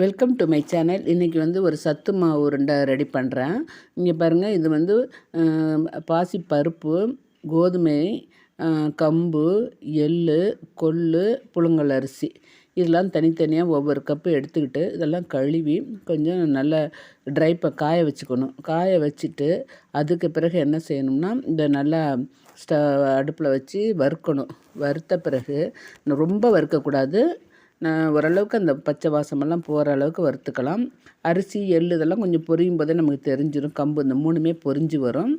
Welcome to my channel இன்றைக்கி வந்து ஒரு சத்து மாவு உருண்டை ரெடி பண்ணுறேன் இங்கே பாருங்கள் இது வந்து பாசி பருப்பு கோதுமை கம்பு எள் கொள்ளு புழுங்கல் அரிசி. இதெல்லாம் தனித்தனியாக ஒவ்வொரு கப்பு எடுத்துக்கிட்டு இதெல்லாம் கழுவி கொஞ்சம் நல்லா ட்ரை ப காய வச்சுக்கணும். காய வச்சுட்டு அதுக்கு பிறகு என்ன செய்யணும்னா இந்த நல்லா ஸ்ட அடுப்பில் வச்சு வறுக்கணும். வறுத்த பிறகு ரொம்ப வறுக்கக்கூடாது. ஓரளவுக்கு அந்த பச்சை வாசமெல்லாம் போகிற அளவுக்கு வறுத்துக்கலாம். அரிசி எள் இதெல்லாம் கொஞ்சம் பொரியும் போதே நமக்கு தெரிஞ்சிடும் கம்பு இந்த மூணுமே பொரிஞ்சு வரும்.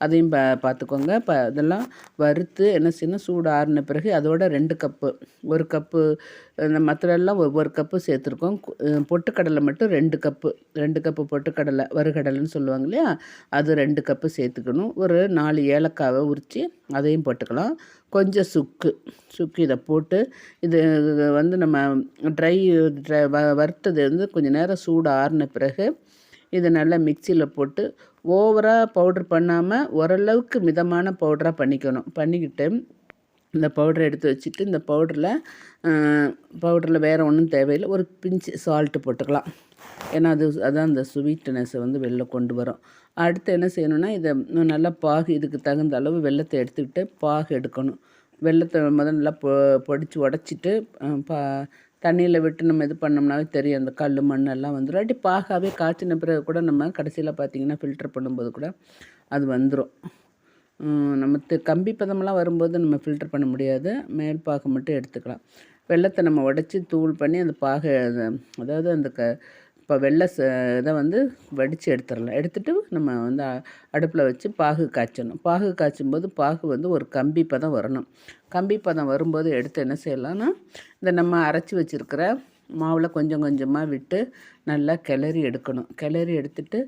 அதையும் பா பார்த்துக்கோங்க ப இதெல்லாம் வறுத்து என்ன செய்யணும் சூடு ஆறின பிறகு அதோட ரெண்டு கப்பு ஒரு கப்பு இந்த மற்றெல்லாம் ஒவ்வொரு கப்பு சேர்த்துருக்கோம். பொட்டுக்கடலை மட்டும் ரெண்டு கப்பு ரெண்டு கப்பு பொட்டுக்கடலை வறுகடலைன்னு சொல்லுவாங்க இல்லையா? அது ரெண்டு கப்பு சேர்த்துக்கணும். ஒரு நாலு ஏலக்காவை உரித்து அதையும் போட்டுக்கலாம். கொஞ்சம் சுக்கு சுக்கு இதை போட்டு இது வந்து நம்ம ட்ரை ட்ரை வ வறுத்தது வந்து கொஞ்சம் நேரம் சூடு ஆறின பிறகு இதை நல்லா மிக்சியில் போட்டு ஓவராக பவுட்ரு பண்ணாமல் ஓரளவுக்கு மிதமான பவுடராக பண்ணிக்கணும். பண்ணிக்கிட்டு இந்த பவுடரை எடுத்து வச்சுட்டு இந்த பவுடரில் பவுடரில் வேறு ஒன்றும் தேவையில்லை. ஒரு பிஞ்சு சால்ட்டு போட்டுக்கலாம். ஏன்னா அது அதான் அந்த ஸ்வீட்னஸை வந்து வெளில கொண்டு வரும். அடுத்து என்ன செய்யணும்னா இதை நல்லா பாகு இதுக்கு தகுந்த அளவு வெள்ளத்தை எடுத்துக்கிட்டு பாகு எடுக்கணும். வெள்ளத்தை முதல் நல்லா பொ பொடிச்சு உடச்சிட்டு பா தண்ணியில் விட்டு நம்ம இது பண்ணோம்னாவே தெரியும். அந்த கல் மண்ணெல்லாம் வந்துடும் அப்படி பாகாவே காய்ச்சின பிறகு கூட நம்ம கடைசியில் பார்த்திங்கன்னா ஃபில்டர் பண்ணும்போது கூட அது வந்துடும் நம்ம கம்பி பதமெல்லாம் வரும்போது நம்ம ஃபில்டர் பண்ண முடியாது. மேல் பாகம் மட்டும் எடுத்துக்கலாம். வெள்ளத்தை நம்ம உடச்சி தூள் பண்ணி அந்த பாகை அதாவது அந்த க இப்போ வெள்ளை ச இதை வந்து வடித்து எடுத்துடலாம். எடுத்துகிட்டு நம்ம வந்து அடுப்பில் வச்சு பாகு காய்ச்சணும் பாகு காய்ச்சும் போது பாகு வந்து ஒரு கம்பி பதம் வரணும். கம்பி பதம் வரும்போது எடுத்து என்ன செய்யலாம்னா இந்த நம்ம அரைச்சி வச்சுருக்கிற மாவில் கொஞ்சம் கொஞ்சமாக விட்டு நல்லா கிளறி எடுக்கணும். கிளறி எடுத்துட்டு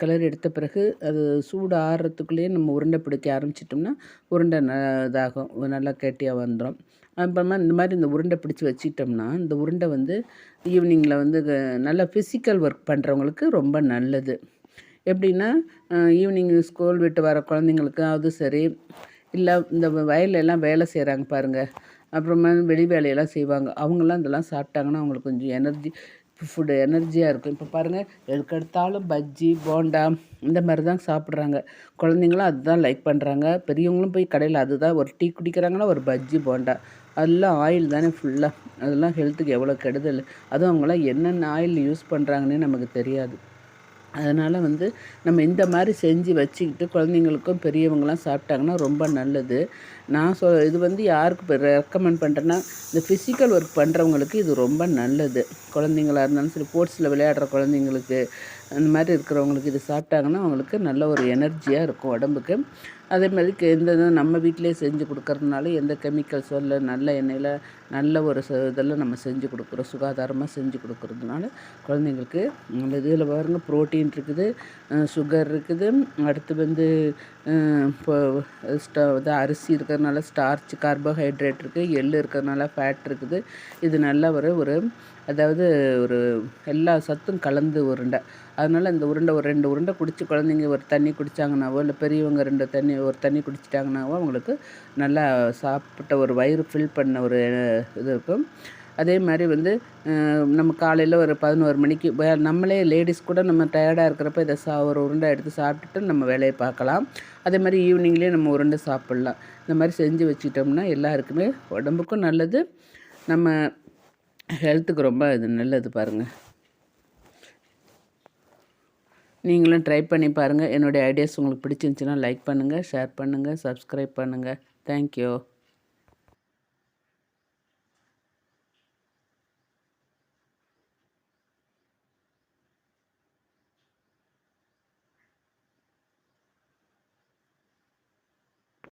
கிளறி எடுத்த பிறகு அது சூடு ஆறுறதுக்குள்ளேயே நம்ம உருண்டை பிடிக்க ஆரம்பிச்சிட்டோம்னா உருண்டை ந இதாகும். நல்லா கெட்டியாக வந்துடும் அப்புறமா இந்த மாதிரி இந்த உருண்டை பிடிச்சி வச்சுக்கிட்டோம்னா இந்த உருண்டை வந்து ஈவினிங்கில் வந்து நல்லா ஃபிசிக்கல் ஒர்க் பண்ணுறவங்களுக்கு ரொம்ப நல்லது. எப்படின்னா ஈவினிங் ஸ்கூல் விட்டு வர குழந்தைங்களுக்கு அது சரி இல்லை இந்த வயலெல்லாம் வேலை செய்கிறாங்க பாருங்கள் அப்புறமா வெளி வேலையெல்லாம் செய்வாங்க. அவங்களாம் இதெல்லாம் சாப்பிட்டாங்கன்னா அவங்களுக்கு கொஞ்சம் எனர்ஜி ஃபுட்டு எனர்ஜியாக இருக்கும். இப்போ பாருங்கள் எதுக்கெடுத்தாலும் பஜ்ஜி போண்டா இந்த மாதிரி தான் சாப்பிட்றாங்க. குழந்தைங்களும் அதுதான் லைக் பண்ணுறாங்க பெரியவங்களும் போய் கடையில் அதுதான் ஒரு டீ குடிக்கிறாங்கன்னா ஒரு பஜ்ஜி போண்டா. அதெல்லாம் ஆயில் தானே ஃபுல்லாக அதெல்லாம் ஹெல்த்துக்கு எவ்வளோ கெடுதல்? அதுவும் அவங்களாம் என்னென்ன ஆயில் யூஸ் பண்ணுறாங்கன்னே நமக்கு தெரியாது. அதனால் வந்து நம்ம இந்த மாதிரி செஞ்சு வச்சுக்கிட்டு குழந்தைங்களுக்கும் பெரியவங்களாம் சாப்பிட்டாங்கன்னா ரொம்ப நல்லது. நான் சொ இது வந்து யாருக்கு ரெக்கமெண்ட் பண்ணுறேன்னா இந்த ஃபிசிக்கல் ஒர்க் பண்ணுறவங்களுக்கு இது ரொம்ப நல்லது. குழந்தைங்களா இருந்தாலும் சரி ஸ்போர்ட்ஸில் விளையாடுற குழந்தைங்களுக்கு அந்த மாதிரி இருக்கிறவங்களுக்கு இது சாப்பிட்டாங்கன்னா அவங்களுக்கு நல்ல ஒரு எனர்ஜியாக இருக்கும் உடம்புக்கு. அதே மாதிரி எந்த நம்ம வீட்டிலே செஞ்சு கொடுக்கறதுனால எந்த கெமிக்கல்ஸோ இல்லை நல்ல எண்ணெயில் நல்ல ஒரு ச இதெல்லாம் நம்ம செஞ்சு கொடுக்குறோம். சுகாதாரமாக செஞ்சு கொடுக்குறதுனால குழந்தைங்களுக்கு நல்ல இதில் பாருங்கள் ப்ரோட்டீன் இருக்குது சுகர் இருக்குது. அடுத்து வந்து இப்போ இது அரிசி இருக்கிறதுனால ஸ்டார்ச் கார்போஹைட்ரேட் இருக்குது எள் இருக்கிறதுனால ஃபேட் இருக்குது. இது நல்ல ஒரு ஒரு அதாவது ஒரு எல்லா சத்தும் கலந்து உருண்டை அதனால் இந்த உருண்டை ஒரு ரெண்டு உருண்டை குடித்து குழந்தைங்க ஒரு தண்ணி குடித்தாங்கனாவோ இல்லை பெரியவங்க ரெண்டு தண்ணி ஒரு தண்ணி குடிச்சிட்டாங்கனாவோ அவங்களுக்கு நல்லா சாப்பிட்ட ஒரு வயிறு ஃபில் பண்ண ஒரு இது இருக்கும். அதே மாதிரி வந்து நம்ம காலையில் ஒரு பதினோரு மணிக்கு நம்மளே லேடிஸ் கூட நம்ம டயர்டாக இருக்கிறப்ப இதை சா ஒரு உருண்டை எடுத்து சாப்பிட்டுட்டு நம்ம வேலையை பார்க்கலாம். அதே மாதிரி ஈவினிங்லேயே நம்ம உருண்டை சாப்பிட்லாம். இந்த மாதிரி செஞ்சு வச்சுக்கிட்டோம்னா எல்லாருக்குமே உடம்புக்கும் நல்லது. நம்ம ஹெல்த்துக்கு ரொம்ப இது நல்லது பாருங்கள் நீங்களும் ட்ரை பண்ணி பாருங்கள் என்னுடைய ஐடியாஸ் உங்களுக்கு பிடிச்சிருந்துச்சின்னா லைக் பண்ணுங்கள் ஷேர் பண்ணுங்கள் சப்ஸ்கிரைப் பண்ணுங்கள் தேங்க்யூ